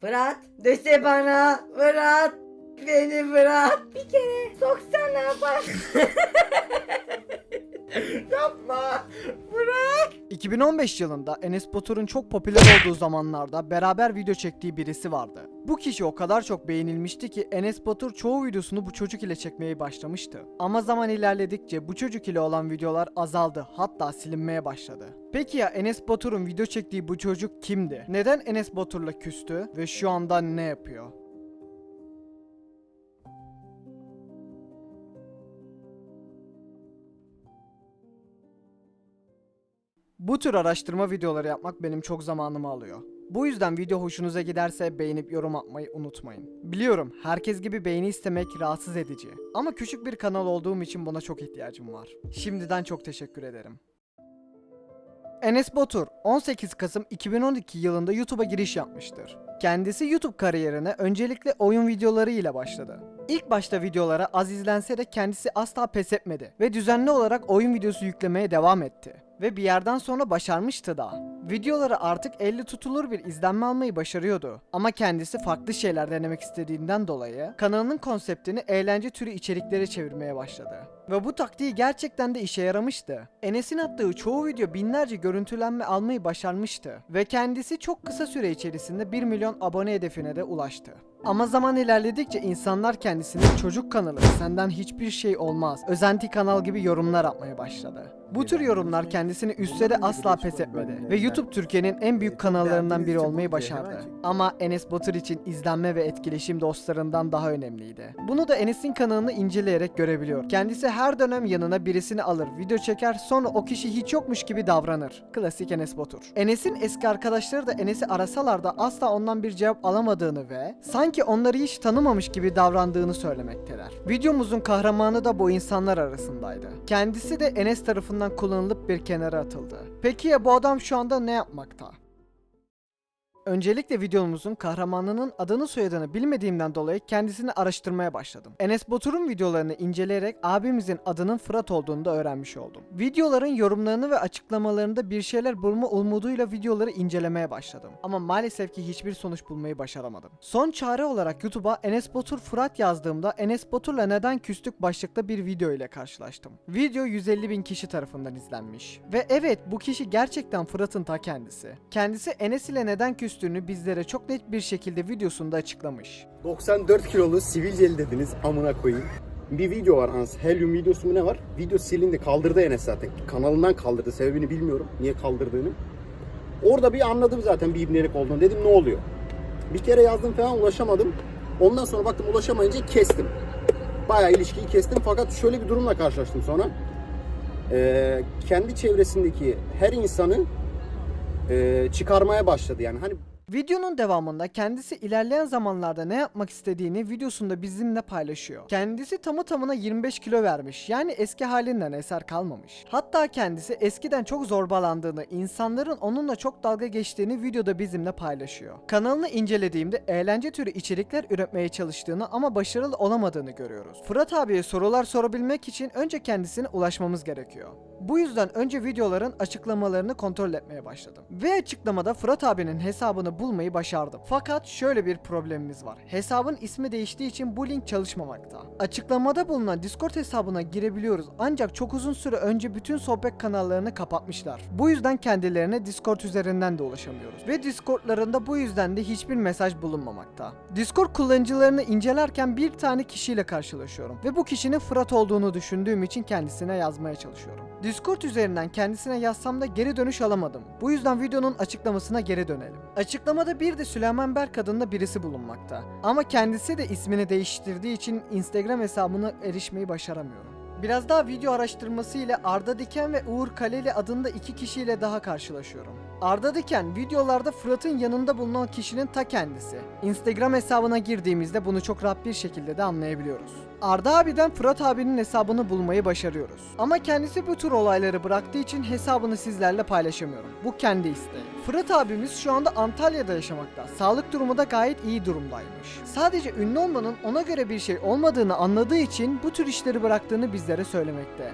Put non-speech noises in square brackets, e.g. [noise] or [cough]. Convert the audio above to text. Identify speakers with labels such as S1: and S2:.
S1: Fırat dese bana Fırat beni Fırat bir kere soksana bak. [laughs] Yapma.
S2: 2015 yılında Enes Batur'un çok popüler olduğu zamanlarda beraber video çektiği birisi vardı. Bu kişi o kadar çok beğenilmişti ki Enes Batur çoğu videosunu bu çocuk ile çekmeye başlamıştı. Ama zaman ilerledikçe bu çocuk ile olan videolar azaldı hatta silinmeye başladı. Peki ya Enes Batur'un video çektiği bu çocuk kimdi? Neden Enes Batur'la küstü ve şu anda ne yapıyor? Bu tür araştırma videoları yapmak benim çok zamanımı alıyor. Bu yüzden video hoşunuza giderse beğenip yorum atmayı unutmayın. Biliyorum herkes gibi beğeni istemek rahatsız edici. Ama küçük bir kanal olduğum için buna çok ihtiyacım var. Şimdiden çok teşekkür ederim. Enes Batur 18 Kasım 2012 yılında YouTube'a giriş yapmıştır. Kendisi YouTube kariyerine öncelikle oyun videoları ile başladı. İlk başta videolara az izlense de kendisi asla pes etmedi ve düzenli olarak oyun videosu yüklemeye devam etti. Ve bir yerden sonra başarmıştı da. Videoları artık elle tutulur bir izlenme almayı başarıyordu. Ama kendisi farklı şeyler denemek istediğinden dolayı kanalının konseptini eğlence türü içeriklere çevirmeye başladı. Ve bu taktiği gerçekten de işe yaramıştı. Enes'in attığı çoğu video binlerce görüntülenme almayı başarmıştı. Ve kendisi çok kısa süre içerisinde 1 milyon abone hedefine de ulaştı. Ama zaman ilerledikçe insanlar kendisine çocuk kanalı, senden hiçbir şey olmaz, özenti kanal gibi yorumlar atmaya başladı. Bu tür yorumlar kendisini üstse de asla pes etmedi ve YouTube Türkiye'nin en büyük kanallarından biri olmayı başardı. Ama Enes Batur için izlenme ve etkileşim dostlarından daha önemliydi. Bunu da Enes'in kanalını inceleyerek görebiliyor. Kendisi her dönem yanına birisini alır, video çeker, sonra o kişi hiç yokmuş gibi davranır. Klasik Enes Batur. Enes'in eski arkadaşları da Enes'i arasalar da asla ondan bir cevap alamadığını ve sanki onları hiç tanımamış gibi davrandığını söylemekteler. Videomuzun kahramanı da bu insanlar arasındaydı. Kendisi de Enes tarafından kullanılıp bir kenara atıldı. Peki ya bu adam şu anda ne yapmakta? Öncelikle videomuzun kahramanının adını soyadını bilmediğimden dolayı kendisini araştırmaya başladım. Enes Batur'un videolarını inceleyerek abimizin adının Fırat olduğunu da öğrenmiş oldum. Videoların yorumlarını ve açıklamalarında bir şeyler bulma umuduyla videoları incelemeye başladım. Ama maalesef ki hiçbir sonuç bulmayı başaramadım. Son çare olarak YouTube'a Enes Batur Fırat yazdığımda Enes Batur'la neden küstük başlıklı bir video ile karşılaştım. Video 150 bin kişi tarafından izlenmiş. Ve evet bu kişi gerçekten Fırat'ın ta kendisi. Kendisi Enes ile neden küstüğünü bizlere çok net bir şekilde videosunda açıklamış.
S3: 94 kilolu sivilceli dediniz amına koyayım. Bir video var Hans. Helium videosu mu ne var? Video silindi. Kaldırdı Enes zaten. Kanalından kaldırdı. Sebebini bilmiyorum. Niye kaldırdığını. Orada bir anladım zaten bir ibnelik olduğunu. Dedim ne oluyor? Bir kere yazdım falan ulaşamadım. Ondan sonra baktım ulaşamayınca kestim. Bayağı ilişkiyi kestim fakat şöyle bir durumla karşılaştım sonra. Ee, kendi çevresindeki her insanı e, çıkarmaya başladı yani. Hani
S2: Videonun devamında kendisi ilerleyen zamanlarda ne yapmak istediğini videosunda bizimle paylaşıyor. Kendisi tamı tamına 25 kilo vermiş. Yani eski halinden eser kalmamış. Hatta kendisi eskiden çok zorbalandığını, insanların onunla çok dalga geçtiğini videoda bizimle paylaşıyor. Kanalını incelediğimde eğlence türü içerikler üretmeye çalıştığını ama başarılı olamadığını görüyoruz. Fırat abiye sorular sorabilmek için önce kendisine ulaşmamız gerekiyor. Bu yüzden önce videoların açıklamalarını kontrol etmeye başladım. Ve açıklamada Fırat abinin hesabını bulmayı başardım. Fakat şöyle bir problemimiz var. Hesabın ismi değiştiği için bu link çalışmamakta. Açıklamada bulunan Discord hesabına girebiliyoruz ancak çok uzun süre önce bütün sohbet kanallarını kapatmışlar. Bu yüzden kendilerine Discord üzerinden de ulaşamıyoruz. Ve Discordlarında bu yüzden de hiçbir mesaj bulunmamakta. Discord kullanıcılarını incelerken bir tane kişiyle karşılaşıyorum. Ve bu kişinin Fırat olduğunu düşündüğüm için kendisine yazmaya çalışıyorum. Discord üzerinden kendisine yazsam da geri dönüş alamadım. Bu yüzden videonun açıklamasına geri dönelim. Açıklamada bir de Süleyman Berk adında birisi bulunmakta. Ama kendisi de ismini değiştirdiği için Instagram hesabına erişmeyi başaramıyorum. Biraz daha video araştırması ile Arda Diken ve Uğur Kaleli adında iki kişiyle daha karşılaşıyorum. Arda Diken videolarda Fırat'ın yanında bulunan kişinin ta kendisi. Instagram hesabına girdiğimizde bunu çok rahat bir şekilde de anlayabiliyoruz. Arda abiden Fırat abinin hesabını bulmayı başarıyoruz. Ama kendisi bu tür olayları bıraktığı için hesabını sizlerle paylaşamıyorum. Bu kendi isteği. Fırat abimiz şu anda Antalya'da yaşamakta. Sağlık durumu da gayet iyi durumdaymış. Sadece ünlü olmanın ona göre bir şey olmadığını anladığı için bu tür işleri bıraktığını bizlere söylemekte.